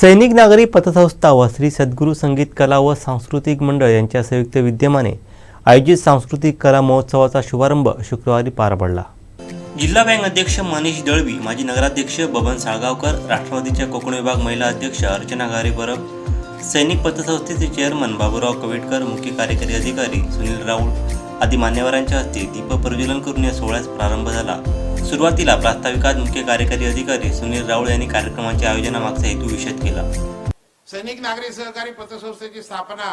सैनिक नागरी पतसंस्था व श्री सद्गुरू संगीत कला व सांस्कृतिक मंडळ यांच्या संयुक्त विद्यमाने आयोजित सांस्कृतिक कला महोत्सवाचा शुभारंभ शुक्रवारी पार पडला. जिल्हा बँक अध्यक्ष मनीष दळवी माजी नगराध्यक्ष बबन साळगावकर राष्ट्रवादीच्या कोकण विभाग महिला अध्यक्ष अर्चना गारे परब सैनिक पतसंस्थेचे चेअरमन बाबूराव कवेटकर मुख्य कार्यकारी अधिकारी सुनील राऊळ आदी मान्यवरांच्या हस्ते दीप प्रज्वलन करून या सोहळ्यास प्रारंभ झाला. सुरुवातीला प्रास्ताविकात मुख्य कार्यकारी अधिकारी सुनील राऊळ यांनी कार्यक्रमाच्या आयोजनामागचा हेतू विषद केला. सैनिक नागरी सहकारी पतसंस्थेची स्थापना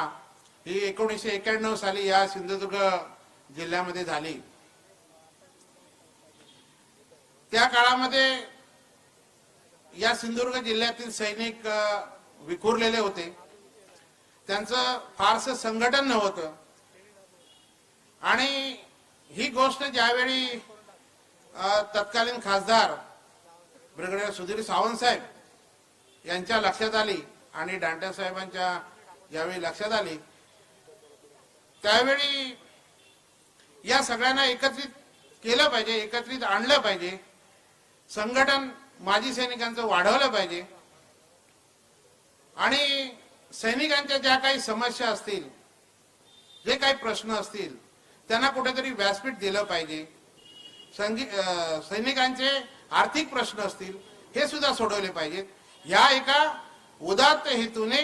ही एकोणीसशे एक्याण्णव साली या सिंधुदुर्ग जिल्ह्यामध्ये झाली. त्या काळामध्ये या सिंधुदुर्ग जिल्ह्यातील सैनिक विखुरलेले होते. त्यांचं फारसं संघटन नव्हतं. आणि ही गोष्ट ज्यावेळी तत्कालीन खासदार ब्रिगेडियर सुधीर सावंत साहेब यांच्या लक्षात आली आणि डांटे साहेबांच्या ज्यावेळी लक्षात आली. त्यावेळी या सगळ्यांना एकत्रित केलं पाहिजे एकत्रित आणलं पाहिजे. संघटन माजी सैनिकांचं वाढवलं पाहिजे. आणि सैनिकांच्या ज्या काही समस्या असतील जे काही प्रश्न असतील त्यांना कुठेतरी व्यासपीठ दिलं पाहिजे. सैनिकांचे आर्थिक प्रश्न असतील हे सुद्धा सोडवले पाहिजेत या एका उदात्त हेतूने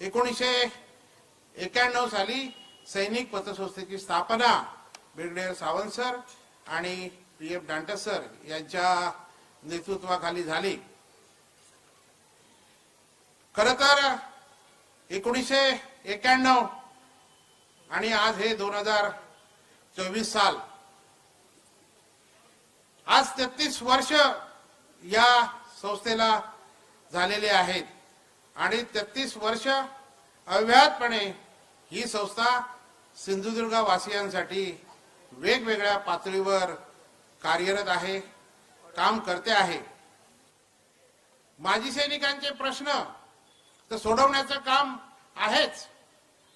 एकोणीसशे एक्याण्णव साली सैनिक पतसंस्थेची स्थापना ब्रिगेडियर सावंत सर आणि पी एफ डांटस सर यांच्या नेतृत्वाखाली झाली. खर तर एकोणीसशे एक्याण्णव आणि आज हे दोन हजार चोवीस साल आज तेहतीस वर्ष या संस्थेला झालेले आहेत. आणि तेहतीस वर्ष अव्याहतपणे ही संस्था सिंधुदुर्ग वासियांसाठी वेगवेगळ्या पातळीवर कार्यरत आहे काम करते आहे. माजी सैनिकांचे प्रश्न तर सोडवण्याचं काम आहेच.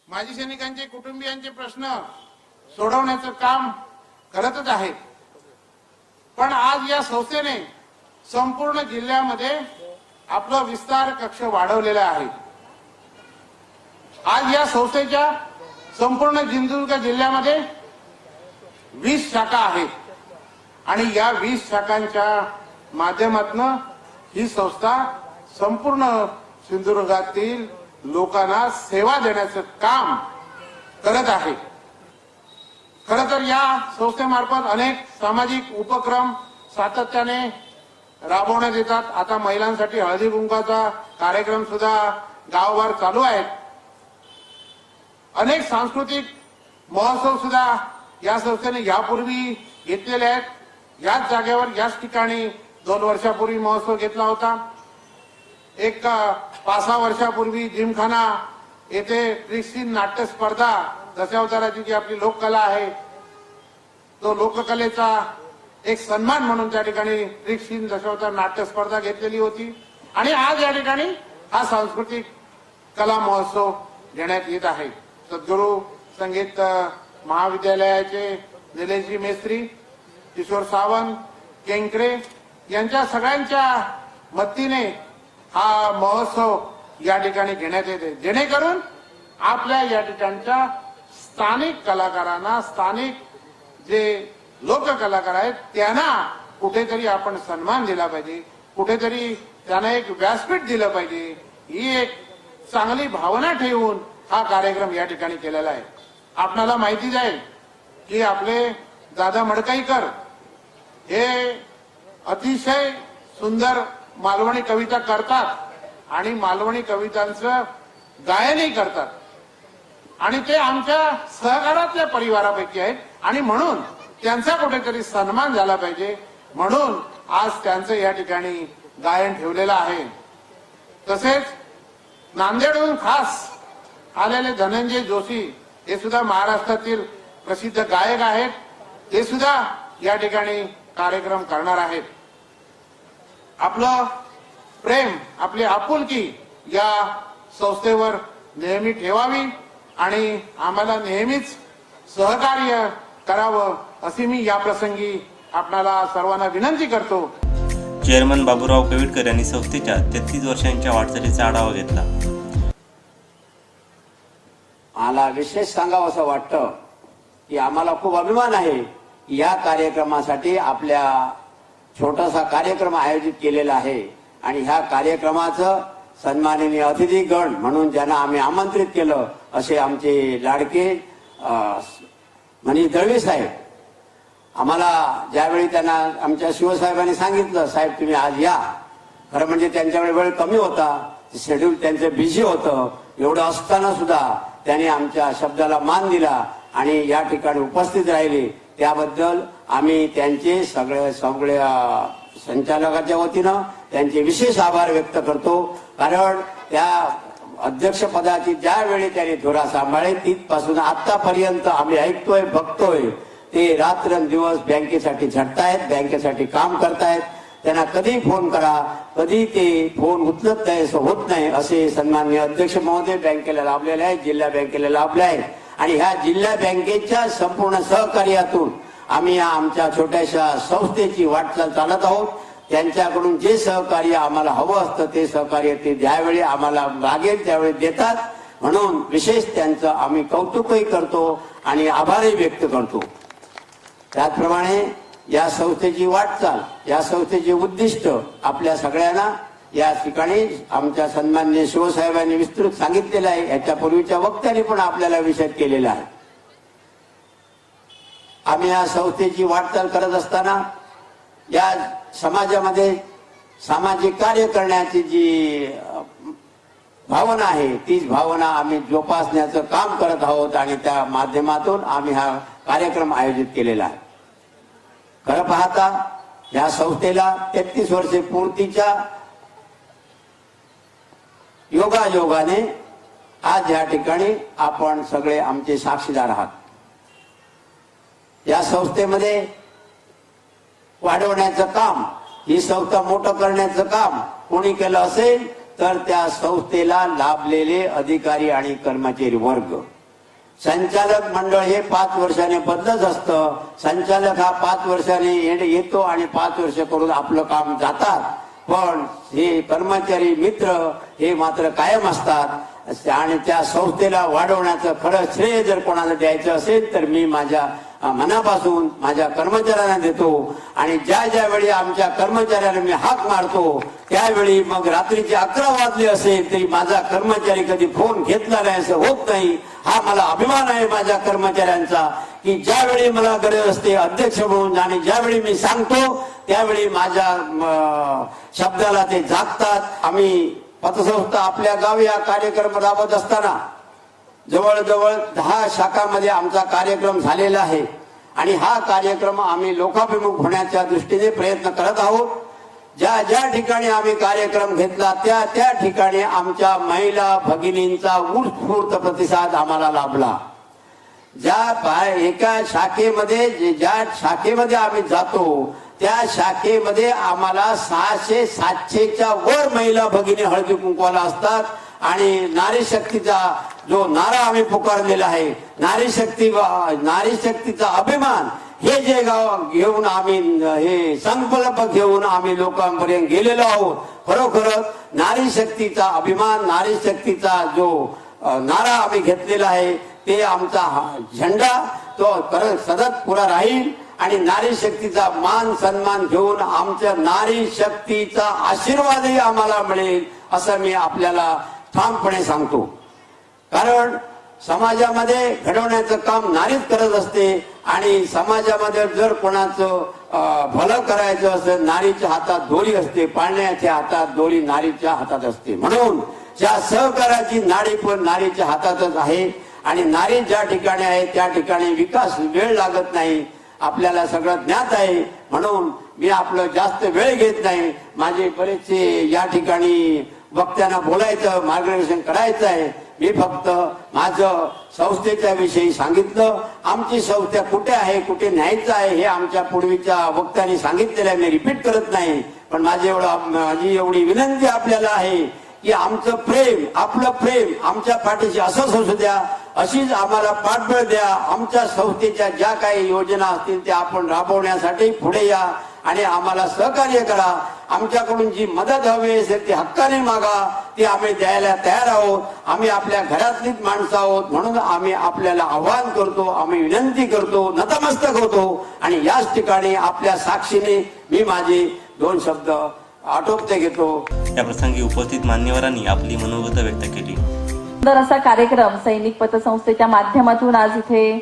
माजी सैनिकांचे कुटुंबियांचे प्रश्न सोडवण्याचं काम करतच आहे पण आज या संस्थेने संपूर्ण जिल्ह्यामध्ये आपला विस्तार कक्ष वाढवलेला आहे. आज या संस्थेच्या संपूर्ण सिंधुदुर्ग जिल्ह्यामध्ये वीस शाखा आहेत. आणि या वीस शाखांच्या माध्यमातून ही संस्था संपूर्ण सिंधुदुर्गातील लोकांना सेवा देण्याचं काम करत आहे. खर तर या संस्थेमार्फत अनेक सामाजिक उपक्रम सातत्याने राबवण्यात येतात. आता महिलांसाठी हळदी कुंकाचा कार्यक्रम सुद्धा गावभर चालू आहेत. अनेक सांस्कृतिक महोत्सव सुद्धा या संस्थेने यापूर्वी घेतलेले आहेत. याच जागेवर याच ठिकाणी दोन वर्षापूर्वी महोत्सव घेतला होता. एक पाच सहा वर्षापूर्वी जिमखाना येथे क्रिस्टीन नाट्य स्पर्धा दशावताराची जी आपली लोककला आहे. तो लोककलेचा एक सन्मान म्हणून त्या ठिकाणी क्रिस्टीन दशावतार नाट्य स्पर्धा घेतलेली होती. आणि आज या ठिकाणी हा सांस्कृतिक कला महोत्सव घेण्यात येत आहे. सद्गुरू संगीत महाविद्यालयाचे निलेशजी मेस्त्री किशोर सावंत केंकरे यांच्या सगळ्यांच्या मदतीने हा महोत्सव या ठिकाणी घेण्यात येते. जेणेकरून आपल्या या ठिकाणच्या स्थानिक कलाकारांना स्थानिक जे लोक कलाकार आहेत त्यांना कुठेतरी आपण सन्मान दिला पाहिजे. कुठेतरी त्यांना एक व्यासपीठ दिलं पाहिजे. ही एक चांगली भावना ठेवून हा कार्यक्रम या ठिकाणी केलेला आहे. आपणाला माहिती जाईल की आपले दादा मडकाईकर हे अतिशय सुंदर मालवणी कविता करतात आणि मालवणी कवितांचं गायनही करतात. आणि ते आमच्या सहकारातल्या परिवारापैकी आहेत. आणि म्हणून त्यांचा कुठेतरी सन्मान झाला पाहिजे. म्हणून आज त्यांचं या ठिकाणी गायन ठेवलेलं आहे. तसेच नांदेडहून खास आलेले धनंजय जोशी हे सुद्धा महाराष्ट्रातील प्रसिद्ध गायक आहेत. ते सुद्धा या ठिकाणी कार्यक्रम करणार आहेत. आपलं प्रेम आपली आपुलकी या संस्थेवर नेहमी ठेवावी. आणि आम्हाला नेहमीच सहकार्य करावं अशी मी या प्रसंगी आपणाला सर्वांना विनंती करतो. चेअरमन बाबूराव कविटकर यांनी संस्थेच्या तेहतीस वर्षांच्या वाटचालीचा आढावा घेतला. मला विशेष सांगावं असं वाटतं की आम्हाला खूप अभिमान आहे या कार्यक्रमासाठी आपल्या छोटासा कार्यक्रम आयोजित केलेला आहे आणि ह्या कार्यक्रमाचं सन्माननीय अतिथीगण म्हणून ज्यांना आम्ही आमंत्रित केलं असे आमचे लाडके म्हणजे दळवी साहेब. आम्हाला ज्यावेळी त्यांना आमच्या शिवसाहेबांनी सांगितलं साहेब तुम्ही आज या. खरं म्हणजे त्यांच्याकडे वेळ कमी होता शेड्यूल त्यांचं बिझी होतं. एवढं असताना सुद्धा त्यांनी आमच्या शब्दाला मान दिला आणि या ठिकाणी उपस्थित राहिले. त्याबद्दल आम्ही त्यांचे सगळे सगळ्या संचालकाच्या वतीनं त्यांचे विशेष आभार व्यक्त करतो. कारण त्या अध्यक्षपदाची ज्यावेळी त्याने धुरा सांभाळली तिथपासून आतापर्यंत आम्ही ऐकतोय बघतोय. ते रात्रंदिवस बँकेसाठी झटतायत बँकेसाठी काम करतायत. त्यांना कधी फोन करा कधी ते फोन उचलत नाही असं होत नाही असे सन्मान्य अध्यक्ष महोदय बँकेला लाभलेले आहेत जिल्हा बँकेला लाभले आहेत. आणि ह्या जिल्हा बँकेच्या संपूर्ण सहकार्यातून आम्ही या आमच्या छोट्याशा संस्थेची वाटचाल चालत आहोत. त्यांच्याकडून जे सहकार्य आम्हाला हवं असतं ते सहकार्य ते ज्यावेळी आम्हाला लागेल त्यावेळी देतात. म्हणून विशेष त्यांचं आम्ही कौतुकही करतो आणि आभारही व्यक्त करतो. त्याचप्रमाणे या संस्थेची वाटचाल या संस्थेचे उद्दिष्ट आपल्या सगळ्यांना या ठिकाणी आमच्या सन्मान्य शिवसाहेबांनी विस्तृत सांगितलेलं आहे. याच्या पूर्वीच्या वक्त्यांनी पण आपल्याला विषद केलेला आहे. आम्ही या संस्थेची वाटचाल करत असताना या समाजामध्ये सामाजिक कार्य करण्याची जी भावना आहे तीच भावना आम्ही जोपासण्याचं काम करत आहोत आणि त्या माध्यमातून आम्ही हा कार्यक्रम आयोजित केलेला आहे. खरं पाहता या संस्थेला तेहतीस वर्षे पूर्तीच्या योगायोगाने आज या ठिकाणी आपण सगळे आमचे साक्षीदार आहात. या संस्थेमध्ये वाढवण्याचं काम ही संस्था मोठं करण्याचं काम कोणी केलं असेल तर त्या संस्थेला लाभलेले अधिकारी आणि कर्मचारी वर्ग. संचालक मंडळ हे पाच वर्षाने बदलत असतं. संचालक हा पाच वर्षाने येणे- येतो आणि पाच वर्ष करून आपलं काम जातात. पण हे कर्मचारी मित्र हे मात्र कायम असतात. आणि त्या संस्थेला वाढवण्याचं खरं श्रेय जर कोणाला द्यायचं असेल तर मी माझ्या मनापासून माझ्या कर्मचाऱ्यांना देतो आणि ज्या ज्या वेळी आमच्या कर्मचाऱ्यांना मी हाक मारतो त्यावेळी मग रात्रीचे अकरा वाजले असेल तरी माझा कर्मचारी कधी फोन घेतला नाही असं होत नाही. हा मला अभिमान आहे माझ्या कर्मचाऱ्यांचा की ज्यावेळी मला गरज असते अध्यक्ष म्हणून आणि ज्यावेळी मी सांगतो त्यावेळी माझ्या शब्दाला ते जागतात. आम्ही पतसंस्था आपल्या गावी हा कार्यक्रम राबवत असताना जवळजवळ दहा शाखांमध्ये आमचा कार्यक्रम झालेला आहे. आणि हा कार्यक्रम आम्ही लोकाभिमुख होण्याच्या दृष्टीने प्रयत्न करत आहोत. ज्या ज्या ठिकाणी आम्ही कार्यक्रम घेतला त्या त्या ठिकाणी आमच्या महिला भगिनींचा उत्स्फूर्त प्रतिसाद आम्हाला लाभला. ज्या एका शाखेमध्ये ज्या शाखेमध्ये आम्ही जातो त्या शाखेमध्ये आम्हाला सहाशे सातशेच्या वर महिला भगिनी हळदी कुंकवाला असतात. आणि नारी शक्तीचा जो नारा आम्ही पुकारलेला आहे नारी शक्ती नारी शक्तीचा अभिमान हे जे गाव घेऊन आम्ही हे संकल्प घेऊन आम्ही लोकांपर्यंत गेलेलो आहोत खरोखरच नारी शक्तीचा अभिमान नारी शक्तीचा जो नारा आम्ही घेतलेला आहे ते आमचा झेंडा तो परत सतत पुरा राहील आणि नारी शक्तीचा मान सन्मान घेऊन आमच्या नारी शक्तीचा आशीर्वादही आम्हाला मिळेल असं मी आपल्याला ठामपणे सांगतो. कारण समाजामध्ये घडवण्याचं काम नारीच करत असते आणि समाजामध्ये जर कोणाचं भलं करायचं असेल नारीच्या हातात दोरी असते पाळण्याच्या हातात दोरी नारीच्या हातात असते. म्हणून ज्या सहकाराची नाडी पण नारीच्या हातातच आहे आणि नारी ज्या ठिकाणी आहे त्या ठिकाणी विकास वेळ लागत नाही. आपल्याला सगळं ज्ञात आहे. म्हणून मी आपलं जास्त वेळ घेत नाही. माझे बरेचसे या ठिकाणी वक्त्यांना बोलायचं मार्गदर्शन करायचं आहे मी फक्त माझं संस्थेच्या विषयी सांगितलं. आमची संस्था कुठे आहे कुठे न्यायचं आहे हे आमच्या पूर्वीच्या वक्त्यांनी सांगितलेलं आहे. मी रिपीट करत नाही. पण माझी एवढं माझी एवढी विनंती आपल्याला आहे की आमचं प्रेम आपलं प्रेम आमच्या पाठीशी असंच असू द्या. अशीच आम्हाला पाठबळ द्या. आमच्या संस्थेच्या ज्या काही योजना असतील त्या आपण राबवण्यासाठी पुढे या आणि आम्हाला सहकार्य करा. आमच्याकडून जी मदत हवी असेल ती हक्काने मागा ती आम्ही द्यायला तयार आहोत. आम्ही आपल्या घरातलीच माणसं आहोत. म्हणून आम्ही आपल्याला आव्हान करतो आम्ही विनंती करतो नतमस्तक होतो. आणि याच ठिकाणी आपल्या साक्षीने मी माझे दोन शब्द आटोपते घेतो. या प्रसंगी उपस्थित मान्यवरांनी आपली मनोगत व्यक्त केली. सुंदर असा कार्यक्रम सैनिक पतसंस्थेच्या माध्यमातून आज इथे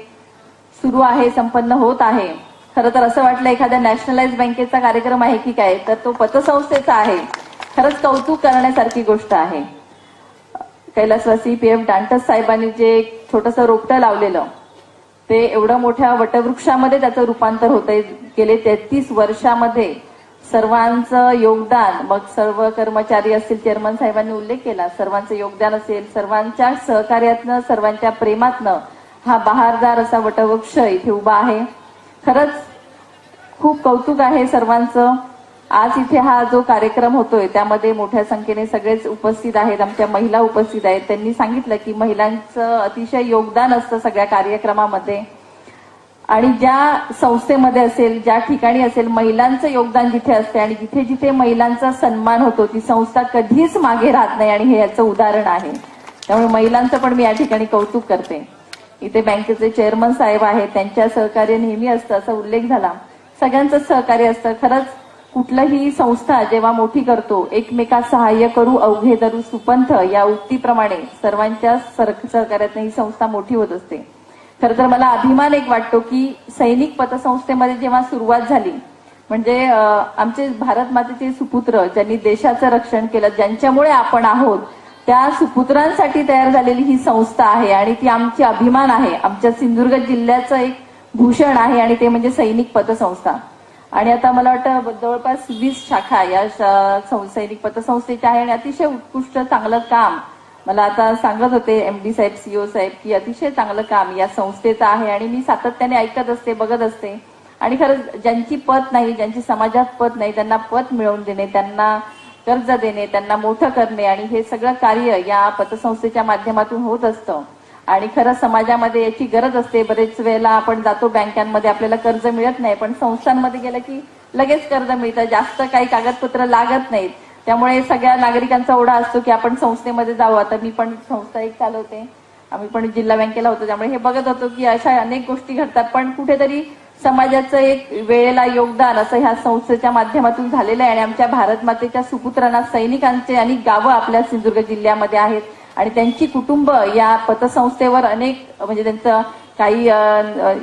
सुरू आहे संपन्न होत आहे. खरं तर असं वाटलं एखाद्या नॅशनलाइज बँकेचा कार्यक्रम आहे की काय? तर तो पतसंस्थेचा आहे. खरंच कौतुक करण्यासारखी गोष्ट आहे. कैलासवासी पी एफ डांटस साहेबांनी जे एक छोटस रोपटं लावलेलं ते एवढं मोठ्या वटवृक्षामध्ये त्याचं रूपांतर होतंय. गेले तेहतीस वर्षामध्ये सर्वांचं योगदान मग सर्व कर्मचारी असतील चेअरमन साहेबांनी उल्लेख केला सर्वांचं योगदान असेल सर्वांच्या सहकार्यातनं सर्वांच्या प्रेमातनं हा बहारदार असा वटवृक्ष इथे उभा आहे. खरंच खूप कौतुक आहे सर्वांचं. आज इथे हा जो कार्यक्रम होतोय त्यामध्ये मोठ्या संख्येने सगळेच उपस्थित आहेत. आमच्या महिला उपस्थित आहेत. त्यांनी सांगितलं की महिलांचं अतिशय योगदान असतं सगळ्या कार्यक्रमामध्ये. आणि ज्या संस्थेमध्ये असेल ज्या ठिकाणी असेल महिलांचं योगदान जिथे असते आणि जिथे जिथे महिलांचा सन्मान होतो ती संस्था कधीच मागे राहत नाही आणि हे याचं उदाहरण आहे. त्यामुळे महिलांचं पण मी या ठिकाणी कौतुक करते. इथे बँकेचे चेअरमन साहेब आहेत त्यांच्या सहकार्य नेहमी असतं असा उल्लेख झाला. सगळ्यांचं सहकार्य असतं. खरंच कुठलंही संस्था जेव्हा मोठी करतो एकमेका सहाय्य करू अवघे धरू सुपंथ या उक्तीप्रमाणे सर्वांच्या सर- सहकार्यातनं ही संस्था मोठी होत असते. खर तर मला अभिमान एक वाटतो की सैनिक पतसंस्थेमध्ये जेव्हा सुरुवात झाली म्हणजे आमचे भारत मातेचे सुपुत्र ज्यांनी देशाचं रक्षण केलं ज्यांच्यामुळे आपण आहोत त्या सुपुत्रांसाठी तयार झालेली ही संस्था आहे आणि ती आमची अभिमान आहे. आमच्या सिंधुदुर्ग जिल्ह्याचं एक भूषण आहे आणि ते म्हणजे सैनिक पतसंस्था. आणि आता मला वाटतं जवळपास वीस शाखा या सैनिक पतसंस्थेच्या आहे आणि अतिशय उत्कृष्ट चांगलं काम. मला आता सांगत होते एम डी साहेब सीओ साहेब की अतिशय चांगलं काम या संस्थेचं आहे. आणि मी सातत्याने ऐकत असते बघत असते. आणि खरंच ज्यांची पत नाही ज्यांची समाजात पत नाही त्यांना पत मिळवून देणे त्यांना कर्ज देणे त्यांना मोठं करणे आणि हे सगळं कार्य या पतसंस्थेच्या माध्यमातून होत असतं. आणि खरं समाजामध्ये याची गरज असते. बरेच वेळेला आपण जातो बँकांमध्ये आपल्याला कर्ज मिळत नाही. पण संस्थांमध्ये गेलं की लगेच कर्ज मिळतं. जास्त काही कागदपत्र लागत नाहीत. त्यामुळे सगळ्या नागरिकांचा ओढा असतो की आपण संस्थेमध्ये जाऊ आता मी पण संस्था एक चालवते. आम्ही पण जिल्हा बँकेला होतो. त्यामुळे हे बघत होतो की अशा अनेक गोष्टी घडतात. पण कुठेतरी समाजाचं एक वेळेला योगदान असं ह्या संस्थेच्या माध्यमातून झालेलं आहे. आणि आमच्या भारत मातेच्या सुपुत्रांना सैनिकांचे अनेक गावं आपल्या सिंधुदुर्ग जिल्ह्यामध्ये आहेत. आणि त्यांची कुटुंब या पतसंस्थेवर अनेक म्हणजे त्यांचं काही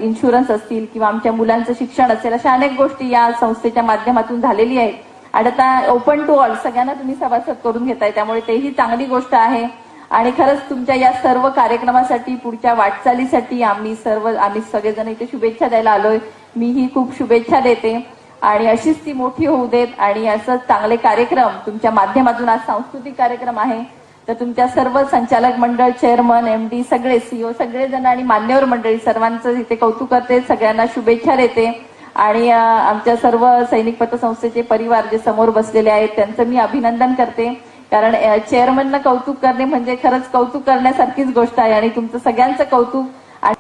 इन्शुरन्स असतील किंवा आमच्या मुलांचं शिक्षण असेल अशा अनेक गोष्टी या संस्थेच्या माध्यमातून झालेली आहेत. आणि आता ओपन टू ऑल सगळ्यांना तुम्ही सभासद करून घेताय त्यामुळे तेही चांगली गोष्ट आहे. आणि खरंच तुमच्या या सर्व कार्यक्रमासाठी पुढच्या वाटचालीसाठी आम्ही सर्व आम्ही सगळेजण इथे शुभेच्छा द्यायला आलोय. मीही खूप शुभेच्छा देते. आणि अशीच ती मोठी होऊ देत. आणि असंच चांगले कार्यक्रम तुमच्या माध्यमातून आज सांस्कृतिक कार्यक्रम आहे. तर तुमच्या सर्व संचालक मंडळ चेअरमन एम डी सगळे सीओ सगळेजण आणि मान्यवर मंडळी सर्वांचं इथे कौतुक करते. सगळ्यांना शुभेच्छा देते. आणि आमच्या सर्व सैनिक पतसंस्थेचे परिवार जे समोर बसलेले आहेत त्यांचं मी अभिनंदन करते. कारण चेअरमनला कौतुक करणे म्हणजे खरंच कौतुक करण्यासारखीच गोष्ट आहे आणि तुमचं सगळ्यांचं कौतुक आणि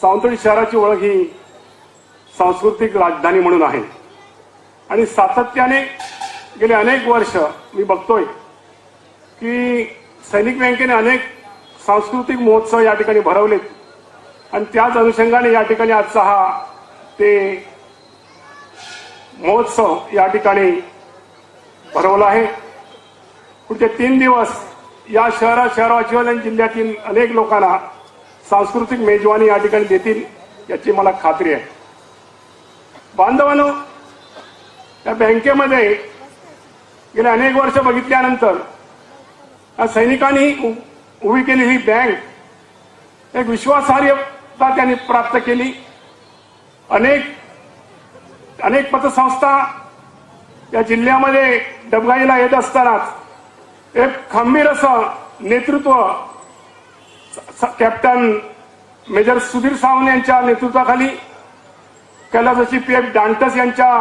सावंतवाडी शहराची ओळख ही सांस्कृतिक राजधानी म्हणून आहे. आणि सातत्याने गेले अनेक वर्ष मी बघतोय की सैनिक बँकेने अनेक सांस्कृतिक महोत्सव या ठिकाणी भरवलेत. आणि त्याच अनुषंगाने या ठिकाणी आजचा हा ते महोत्सव या ठिकाणी भरवला आहे. पुढचे तीन दिवस या शहरात शहरवासियों आणि जिल्ह्यातील अनेक लोकांना सांस्कृतिक मेजवानी या ठिकाणी देतील याची मला खात्री आहे. बांधवानो या बँकेमध्ये गेल्या अनेक वर्ष बघितल्यानंतर या सैनिकांनी उ- उभी केलेली बँक. एक विश्वासार्हता त्यांनी प्राप्त केली. अनेक अनेक पतसंस्था या जिल्ह्यामध्ये डबगाईला येत असतानाच एक खंबीर असं नेतृत्व स- कॅप्टन मेजर सुधीर सावंत यांच्या नेतृत्वाखाली कैलासची पी एफ डांटस यांच्या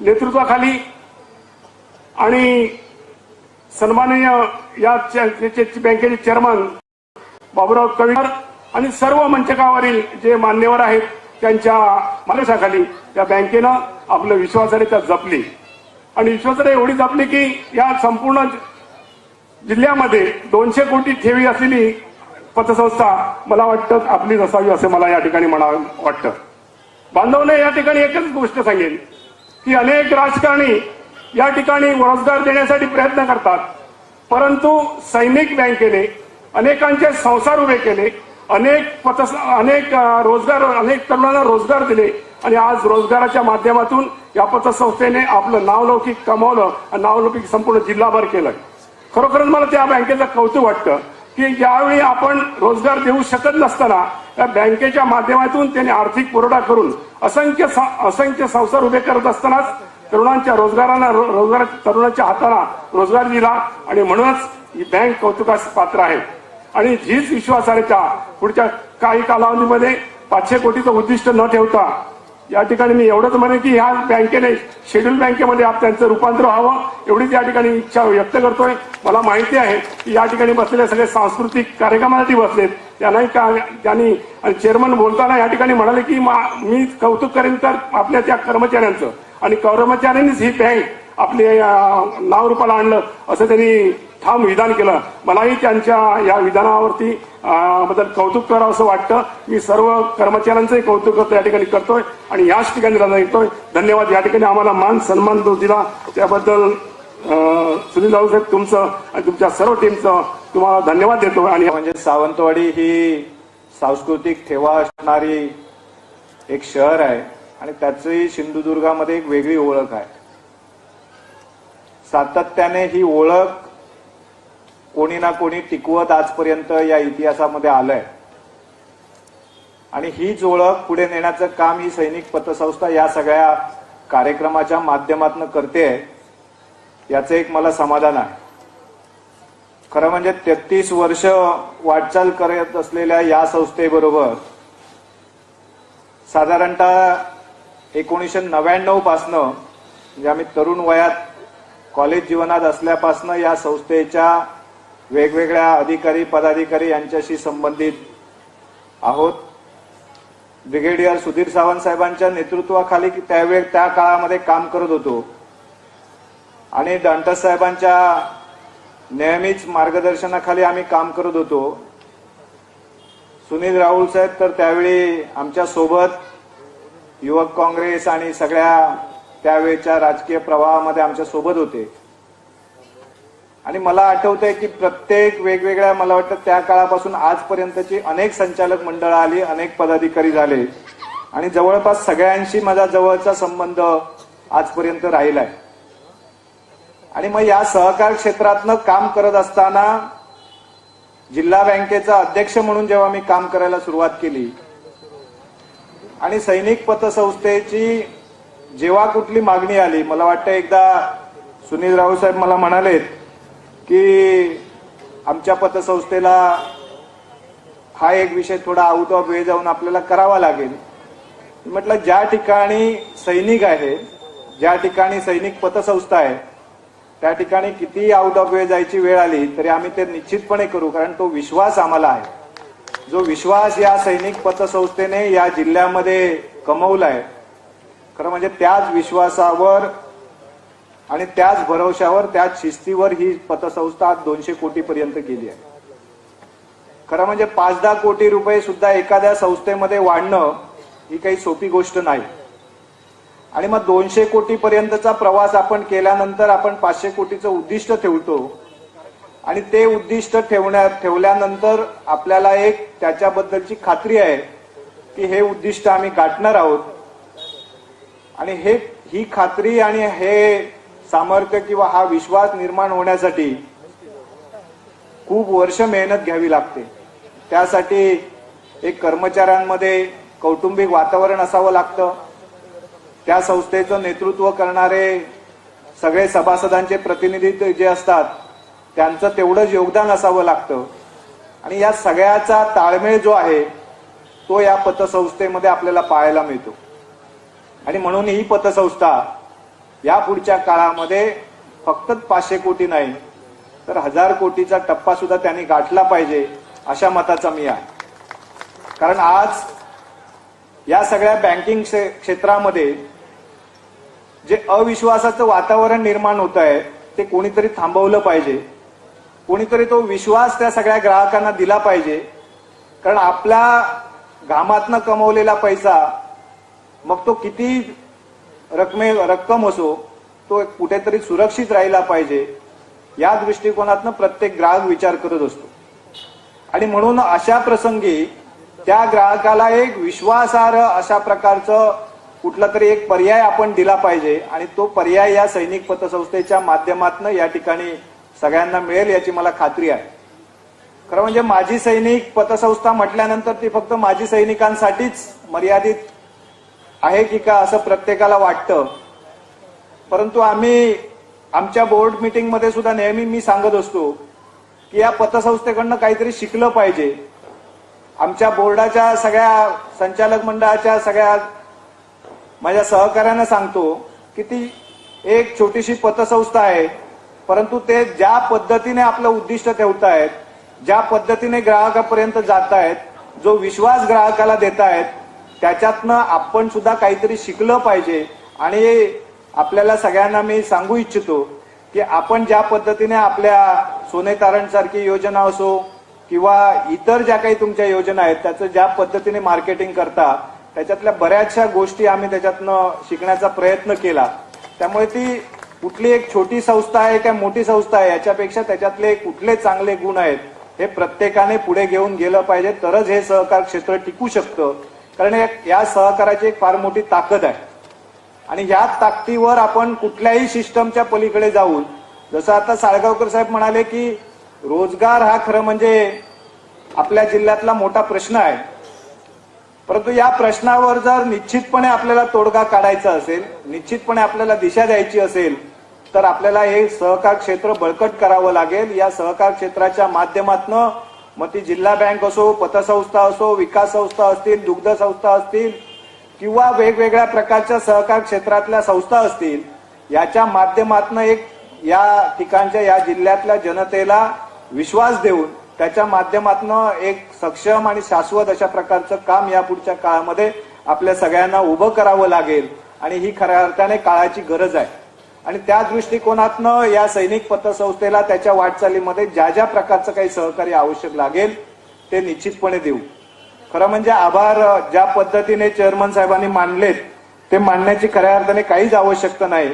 नेतृत्वाखाली आणि सन्माननीय या बँकेचे चेअरमन बाबुराव कविकर आणि सर्व मंचकावरील जे मान्यवर आहेत त्यांच्या मार्गदर्शनाखाली या बँकेनं आपलं विश्वासार्हता जपली. आणि विश्वासार्ह एवढी जपली की या संपूर्ण जिल्ह्यामध्ये दोनशे कोटी ठेवी असलेली पतसंस्था मला वाटतं आपलीच असावी असं मला या ठिकाणी म्हणावं वाटतं. बांधवने या ठिकाणी एकच गोष्ट सांगेन की अनेक राजकारणी या ठिकाणी रोजगार देण्यासाठी प्रयत्न करतात. परंतु सैनिक बँकेने अनेकांचे संसार उभे केले अनेक पत अनेक रोजगार अनेक तरुणांना रोजगार दिले आणि आज रोजगाराच्या माध्यमातून या पतसंस्थेने आपलं नावलौकिक कमावलं आणि नावलौकिक संपूर्ण जिल्हाभर केलं. खरोखरच मला त्या बँकेचं कौतुक वाटतं की ज्यावेळी आपण रोजगार देऊ शकत नसताना या बँकेच्या माध्यमातून त्यांनी आर्थिक पुरवठा करून असंख्य स- असंख्य संसार उभे करत असतानाच तरुणांच्या रोजगारांना रोजगार तरुणांच्या हाताला रोजगार दिला आणि म्हणूनच ही बँक कौतुकास पात्र आहे. आणि हीच विश्वासार्हता पुढच्या काही कालावधीमध्ये पाचशे कोटीचं उद्दिष्ट न ठेवता या ठिकाणी मी एवढंच म्हणे की ह्या बँकेने शेड्यूल बँकेमध्ये आप त्यांचं रूपांतर व्हावं एवढीच या ठिकाणी इच्छा व्यक्त करतोय. मला माहिती आहे की या ठिकाणी बसलेले सगळे सांस्कृतिक कार्यक्रमासाठी बसलेत. त्यांनाही का त्यांनी आणि चेअरमन बोलताना या ठिकाणी म्हणाले की मी कौतुक करेन तर आपल्या त्या कर्मचाऱ्यांचं. आणि कर्मचाऱ्यांनीच ही बँक आपले नाव रूपाला आणलं असं त्यांनी ठाम विधान केलं. मलाही त्यांच्या या विधानावरती बद्दल कौतुक करावं असं वाटतं. मी सर्व कर्मचाऱ्यांचंही कौतुक करतो या ठिकाणी करतोय आणि याच ठिकाणी येतोय. धन्यवाद. या ठिकाणी आम्हाला मान सन्मान जो दिला. त्याबद्दल सुनील राऊत साहेब तुमचं आणि तुमच्या सर्व टीमचं तुम्हाला धन्यवाद देतो आणि म्हणजे सावंतवाडी ही सांस्कृतिक ठेवा असणारी एक शहर आहे. आणि त्याची सिंधुदुर्गामध्ये एक वेगळी ओळख आहे. सातत्याने ही ओळख कोणी ना कोणी टिकवत आजपर्यंत या इतिहासामध्ये आलंय. आणि हीच ओळख पुढे नेण्याचं काम ही सैनिक पतसंस्था या सगळ्या कार्यक्रमाच्या माध्यमातून करते याचं एक मला समाधान आहे. खरं म्हणजे तेहतीस वर्ष वाटचाल करत असलेल्या या संस्थेबरोबर साधारणतः एकोणीसशे नव्याण्णव पासनं म्हणजे आम्ही तरुण वयात कॉलेज जीवनात असल्यापासनं या संस्थेच्या वेगवेगळ्या अधिकारी पदाधिकारी यांच्याशी संबंधित आहोत. ब्रिगेडियर सुधीर सावंत साहेबांच्या नेतृत्वाखाली त्यावेळी त्या काळामध्ये काम करत होतो. आणि डांटस साहेबांच्या नेहमीच मार्गदर्शनाखाली आम्ही काम करत होतो. सुनील राहुल साहेब तर त्यावेळी आमच्यासोबत युवक काँग्रेस आणि सगळ्या त्यावेळच्या राजकीय प्रवाहामध्ये आमच्यासोबत होते. आणि मला आठवतंय की प्रत्येक वेगवेगळ्या मला वाटतं त्या काळापासून आजपर्यंतची अनेक संचालक मंडळ आली अनेक पदाधिकारी झाले. आणि जवळपास सगळ्यांशी माझा जवळचा संबंध आजपर्यंत राहिलाय. आणि मग या सहकार क्षेत्रातनं काम करत असताना जिल्हा बँकेचा अध्यक्ष म्हणून जेव्हा मी काम करायला सुरुवात केली आणि सैनिक पतसंस्थेची जेव्हा कुठली मागणी आली मला वाटतं एकदा सुनील राव साहेब मला म्हणालेत की आमच्या पतसंस्थेला हा एक विषय थोडा आउट ऑफ वे जाऊन आपल्याला करावा लागेल. म्हटलं ज्या ठिकाणी सैनिक आहे ज्या ठिकाणी सैनिक पतसंस्था आहे त्या ठिकाणी किती आउट ऑफ वे जायची वेळ आली तरी आम्ही ते निश्चितपणे करू कारण तो विश्वास आम्हाला आहे. जो विश्वास या सैनिक पतसंस्थेने या जिल्ह्यामध्ये कमवलाय खरं म्हणजे त्याच विश्वासावर आणि त्याच भरवशावर त्याच शिस्तीवर ही पतसंस्था आज दोनशे कोटी पर्यंत गेली आहे. खरं म्हणजे पाच दहा कोटी रुपये सुद्धा एखाद्या संस्थेमध्ये वाढणं ही काही सोपी गोष्ट नाही. आणि मग दोनशे कोटी पर्यंतचा प्रवास आपण केल्यानंतर आपण पाचशे कोटीचं उद्दिष्ट ठेवतो आणि ते उद्दिष्ट ठेवण्यात ठेवल्यानंतर आपल्याला एक त्याच्याबद्दलची खात्री आहे की हे उद्दिष्ट आम्ही गाठणार आहोत. आणि हे ही खात्री आणि हे सामर्थ्य किंवा हा विश्वास निर्माण होण्यासाठी खूप वर्ष मेहनत घ्यावी लागते. त्यासाठी एक कर्मचाऱ्यांमध्ये कौटुंबिक वातावरण असावं लागतं. त्या संस्थेचं नेतृत्व करणारे सगळे सभासदांचे प्रतिनिधी जे असतात त्यांचं तेवढंच योगदान असावं लागतं. आणि या सगळ्याचा ताळमेळ जो आहे तो या पतसंस्थेमध्ये आपल्याला पाहायला मिळतो. आणि म्हणून ही पतसंस्था या पुढच्या काळामध्ये फक्त पाचशे कोटी नाही तर हजार कोटीचा टप्पा सुद्धा त्यांनी गाठला पाहिजे अशा मताचा मी आहे. कारण आज या सगळ्या बँकिंग क्षे- क्षेत्रामध्ये जे अविश्वासाचं वातावरण निर्माण होत आहे ते कोणीतरी थांबवलं पाहिजे. कोणीतरी तो विश्वास त्या सगळ्या ग्राहकांना दिला पाहिजे. कारण आपल्या घामातनं कमवलेला पैसा मग तो किती रकमे रक्कम असो तो एक कुठेतरी सुरक्षित राहिला पाहिजे. या दृष्टिकोनातनं प्रत्येक ग्राहक विचार करत असतो. आणि म्हणून अशा प्रसंगी त्या ग्राहकाला एक विश्वासार्ह अशा प्रकारचं कुठला तरी एक पर्याय आपण दिला पाहिजे. आणि तो पर्याय या सैनिक पतसंस्थेच्या माध्यमातून या ठिकाणी सगळ्यांना मिळेल याची मला खात्री आहे. खरं म्हणजे माजी सैनिक पतसंस्था म्हटल्यानंतर ती फक्त माजी सैनिकांसाठीच मर्यादित आहे की का असं प्रत्येकाला वाटतं. परंतु आम्ही आमच्या बोर्ड मीटिंगमध्ये सुद्धा नेहमी मी सांगत असतो की या पतसंस्थेकडनं काहीतरी शिकलं पाहिजे. आमच्या बोर्डाच्या सगळ्या संचालक मंडळाच्या सगळ्या माझ्या सहकाऱ्यांना सांगतो की ती एक छोटीशी पतसंस्था आहे. परंतु ते ज्या पद्धतीने आपलं उद्दिष्ट ठेवतायत ज्या पद्धतीने ग्राहकापर्यंत जात आहेत जो विश्वास ग्राहकाला देत आहेत त्याच्यातनं आपण सुद्धा काहीतरी शिकलं पाहिजे. आणि आपल्याला सगळ्यांना मी सांगू इच्छितो की आपण ज्या पद्धतीने आपल्या सोने तारणसारखी योजना असो किंवा इतर ज्या काही तुमच्या योजना आहेत त्याचं ज्या पद्धतीने मार्केटिंग करता त्याच्यातल्या बऱ्याचशा गोष्टी आम्ही त्याच्यातनं शिकण्याचा प्रयत्न केला. त्यामुळे ती कुठली एक छोटी संस्था आहे काय मोठी संस्था आहे? याच्यापेक्षा त्याच्यातले कुठले चांगले गुण आहेत हे प्रत्येकाने पुढे घेऊन गेलं पाहिजे. तरच हे सहकार क्षेत्र टिकू शकतं. कारण या सहकाराची एक फार मोठी ताकद आहे. आणि या ताकदीवर आपण कुठल्याही सिस्टमच्या पलीकडे जाऊन जसं आता साळगावकर साहेब म्हणाले की रोजगार हा खरं म्हणजे आपल्या जिल्ह्यातला मोठा प्रश्न आहे. परंतु या प्रश्नावर जर निश्चितपणे आपल्याला तोडगा काढायचा असेल निश्चितपणे आपल्याला दिशा द्यायची असेल तर आपल्याला हे सहकार क्षेत्र बळकट करावं लागेल. या सहकार क्षेत्राच्या माध्यमातनं मग ती जिल्हा बँक असो पतसंस्था असो विकास संस्था असतील दुग्ध संस्था असतील किंवा वेगवेगळ्या प्रकारच्या सहकार क्षेत्रातल्या संस्था असतील याच्या माध्यमातनं एक या ठिकाणच्या या जिल्ह्यातल्या जनतेला विश्वास देऊन त्याच्या माध्यमातनं एक सक्षम आणि शाश्वत अशा प्रकारचं काम या पुढच्या काळामध्ये आपल्या सगळ्यांना उभं करावं लागेल. आणि ही खऱ्या अर्थाने काळाची गरज आहे. आणि त्या दृष्टिकोनातनं या सैनिक पतसंस्थेला त्याच्या वाटचालीमध्ये ज्या ज्या प्रकारचं काही सहकार्य आवश्यक लागेल ते निश्चितपणे देऊ. खरं म्हणजे आभार ज्या पद्धतीने चेअरमन साहेबांनी मानलेत ते मानण्याची खऱ्या अर्थाने काहीच आवश्यकता नाही.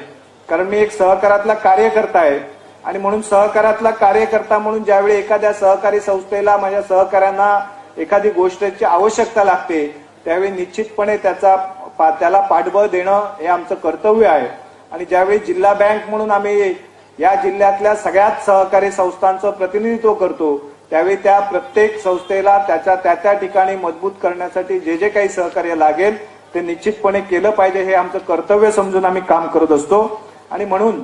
कारण मी एक सहकारातला कार्यकर्ता आहे आणि म्हणून सहकारातला कार्यकर्ता म्हणून ज्यावेळी एखाद्या सहकारी संस्थेला माझ्या सहकाऱ्यांना एखादी गोष्टीची आवश्यकता लागते त्यावेळी निश्चितपणे त्याचा पा- त्याला पाठबळ देणं हे आमचं कर्तव्य आहे. आणि ज्यावेळी जिल्हा बँक म्हणून आम्ही या जिल्ह्यातल्या सगळ्याच सहकारी संस्थांचं प्रतिनिधित्व करतो त्यावेळी त्या प्रत्येक संस्थेला त्याच्या त्या त्या ठिकाणी मजबूत करण्यासाठी जे जे काही सहकार्य लागेल ते निश्चितपणे केलं पाहिजे हे आमचं कर्तव्य समजून आम्ही काम करत असतो. आणि म्हणून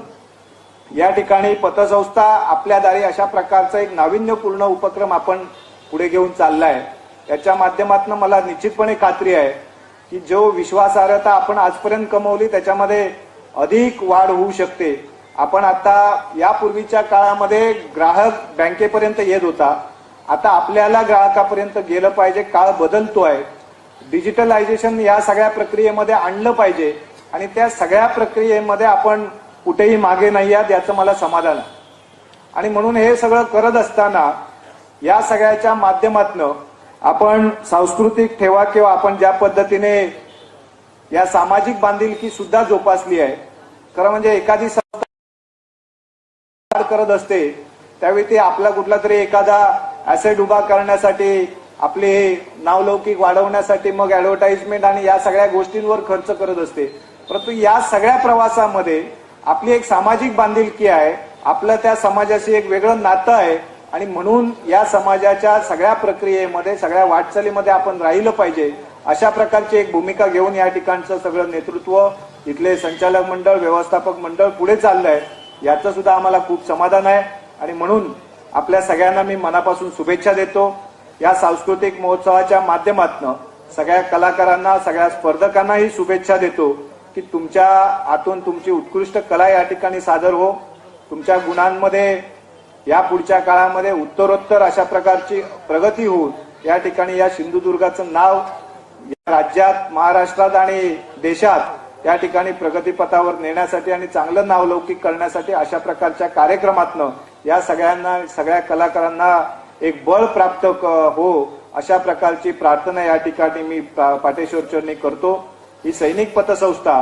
या ठिकाणी पतसंस्था आपल्या दारी अशा प्रकारचा एक नाविन्यपूर्ण उपक्रम आपण पुढे घेऊन चाललाय. याच्या माध्यमातून मला निश्चितपणे खात्री आहे की जो विश्वासार्हता आपण आजपर्यंत कमवली त्याच्यामध्ये अधिक वाढ होऊ शकते. आपण आता यापूर्वीच्या काळामध्ये ग्राहक बँकेपर्यंत येत होता. आता आपल्याला ग्राहकापर्यंत गेलं पाहिजे काळ बदलतो आहे. डिजिटलायझेशन या सगळ्या प्रक्रियेमध्ये आणलं पाहिजे आणि त्या सगळ्या प्रक्रियेमध्ये आपण कुठेही मागे नाही आहात याचं मला समाधान आहे. आणि म्हणून हे सगळं करत असताना या सगळ्याच्या माध्यमातनं आपण सांस्कृतिक ठेवा किंवा आपण ज्या पद्धतीने या सामाजिक बांधिलकी सुद्धा जोपासली आहे खरं म्हणजे एखादी संस्था करत असते त्यावेळी ते आपला कुठला तरी एखादा ऍसेट उभा करण्यासाठी आपले नावलौकिक वाढवण्यासाठी मग ऍडव्हर्टाइजमेंट आणि या सगळ्या गोष्टींवर खर्च करत असते. परंतु या सगळ्या प्रवासामध्ये आपली एक सामाजिक बांधिलकी आहे आपलं त्या समाजाशी एक वेगळं नातं आहे आणि म्हणून या समाजाच्या सगळ्या प्रक्रियेमध्ये सगळ्या वाटचालीमध्ये आपण राहिलं पाहिजे. अशा प्रकारची एक भूमिका घेऊन या ठिकाणचं सगळं नेतृत्व इथले संचालक मंडळ व्यवस्थापक मंडळ पुढे चाललंय. याचं सुद्धा आम्हाला खूप समाधान आहे. आणि म्हणून आपल्या सगळ्यांना मी मनापासून शुभेच्छा देतो. या सांस्कृतिक महोत्सवाच्या माध्यमातून सगळ्या कलाकारांना सगळ्या स्पर्धकांनाही शुभेच्छा देतो की तुमच्या आतून तुमची उत्कृष्ट कला या ठिकाणी सादर हो. तुमच्या गुणांमध्ये या पुढच्या काळामध्ये उत्तरोत्तर अशा प्रकारची प्रगती होऊन या ठिकाणी या सिंधुदुर्गाचं नाव या राज्यात महाराष्ट्रात आणि देशात त्या ठिकाणी प्रगतीपथावर नेण्यासाठी आणि चांगलं नावलौकिक करण्यासाठी अशा प्रकारच्या कार्यक्रमातनं या सगळ्यांना सगळ्या कलाकारांना एक बळ प्राप्त क- हो अशा प्रकारची प्रार्थना या ठिकाणी मी पा- पाटेश्वर चरणी करतो. ही सैनिक पतसंस्था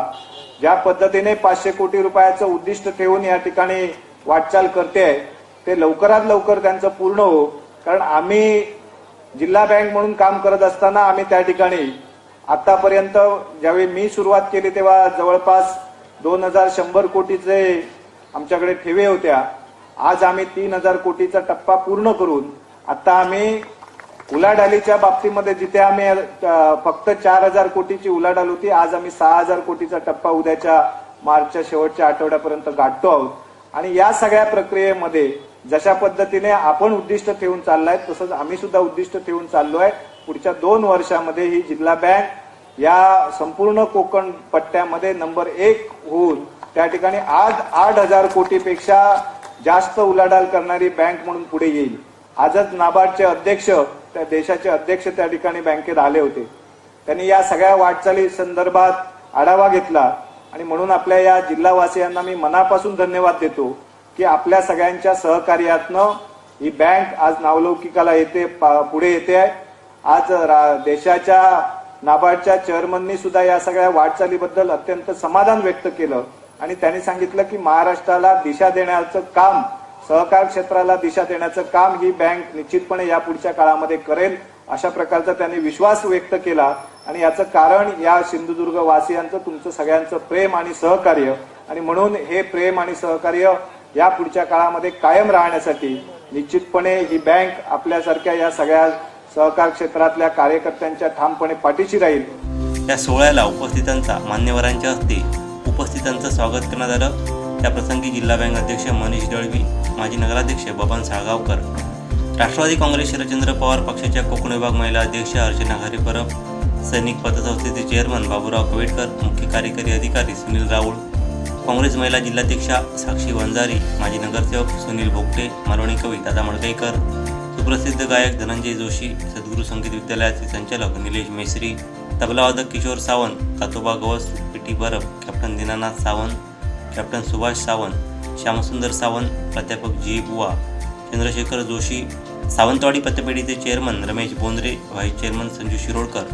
ज्या पद्धतीने पाचशे कोटी रुपयाचं उद्दिष्ट ठेवून या ठिकाणी वाटचाल करते आहे ते लवकरात लवकर त्यांचं पूर्ण हो. कारण आम्ही जिल्हा बँक म्हणून काम करत असताना आम्ही त्या ठिकाणी आतापर्यंत ज्यावेळी मी सुरुवात केली तेव्हा जवळपास दोन हजार शंभर कोटीचे आमच्याकडे ठेवे होत्या. आज आम्ही तीन हजार कोटीचा टप्पा पूर्ण करून आता आम्ही उलाढालीच्या बाबतीमध्ये जिथे आम्ही फक्त चार हजार कोटीची उलाढाल होती आज आम्ही सहा हजार कोटीचा टप्पा उद्याच्या मार्चच्या शेवटच्या आठवड्यापर्यंत गाठतो आहोत. आणि या सगळ्या प्रक्रियेमध्ये जशा पद्धतीने आपण उद्दिष्ट ठेवून चाललाय तसंच आम्ही सुद्धा उद्दिष्ट ठेवून चाललो आहे पुढच्या दोन वर्षामध्ये ही जिल्हा बँक या संपूर्ण कोकण पट्ट्यामध्ये नंबर एक होऊन त्या ठिकाणी आज आठ हजार कोटीपेक्षा जास्त उलाढाल करणारी बँक म्हणून पुढे येईल. आजच नाबार्डचे अध्यक्ष त्या देशाचे अध्यक्ष त्या ठिकाणी बँकेत आले होते. त्यांनी या सगळ्या वाटचाली संदर्भात आढावा घेतला आणि म्हणून आपल्या या जिल्हावासियांना मी मनापासून धन्यवाद देतो की आपल्या सगळ्यांच्या सहकार्यातनं ही बँक आज नावलौकिकाला येते पा- पुढे येते आहे. आज रा- देशाच्या नाबार्डच्या चेअरमननी सुद्धा या सगळ्या वाटचालीबद्दल अत्यंत समाधान व्यक्त केलं. आणि त्यांनी सांगितलं की महाराष्ट्राला दिशा देण्याचं काम सहकार क्षेत्राला दिशा देण्याचं काम ही बँक निश्चितपणे या पुढच्या काळामध्ये करेल अशा प्रकारचा त्यांनी विश्वास व्यक्त केला. आणि याचं कारण या सिंधुदुर्ग वासियांचं तुमचं सगळ्यांचं प्रेम आणि सहकार्य. आणि म्हणून हे प्रेम आणि सहकार्य या पुढच्या काळामध्ये कायम राहण्यासाठी निश्चितपणे ही बँक आपल्यासारख्या या सगळ्या सहकार क्षेत्रातल्या कार्यकर्त्यांच्या ठामपणे पाठीशी राहील. या सोहळ्याला उपस्थितांचा मान्यवरांच्या हस्ते उपस्थितांचं स्वागत करण्यात आलं. त्या प्रसंगी जिल्हा बँक अध्यक्ष मनीष दळवी माजी नगराध्यक्ष बबन साळगावकर राष्ट्रवादी काँग्रेस शरदचंद्र पवार पक्षाच्या कोकण विभाग महिला अध्यक्ष अर्चना घारे परब सैनिक पतसंस्थेचे चेअरमन बाबूराव कवेटकर मुख्य कार्यकारी अधिकारी सुनील राऊळ काँग्रेस महिला जिल्हाध्यक्षा साक्षी वंजारी माजी नगरसेवक सुनील भोगटे मालवणी कवी दादा मडकईकर सुप्रसिद्ध गायक धनंजय जोशी सद्गुरू संगीत विद्यालयाचे संचालक निलेश मेसरी तबलावादक किशोर सावंत कातोबा गवस पिटी बरब कॅप्टन दीनानाथ सावंत कॅप्टन सुभाष सावंत श्यामसुंदर सावंत प्राध्यापक G Buva Chandrashekhar Joshi Sawantwadi पतपेढीचे chairman Ramesh Bondre vice chairman Sanju Shirodkar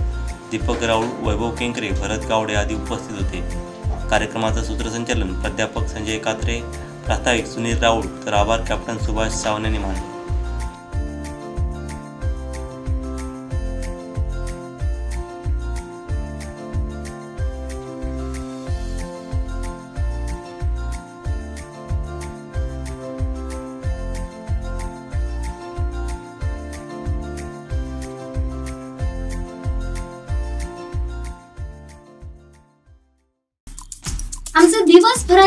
Deepak Raul Vaibhav Kenkre Bharat Gawade आदी उपस्थित होते. कार्यक्रमाचं सूत्रसंचालन प्राध्यापक संजय कात्रे प्रास्ताविक सुनील राऊळ तर आभार कॅप्टन सुभाष सावंत यांनी मानले.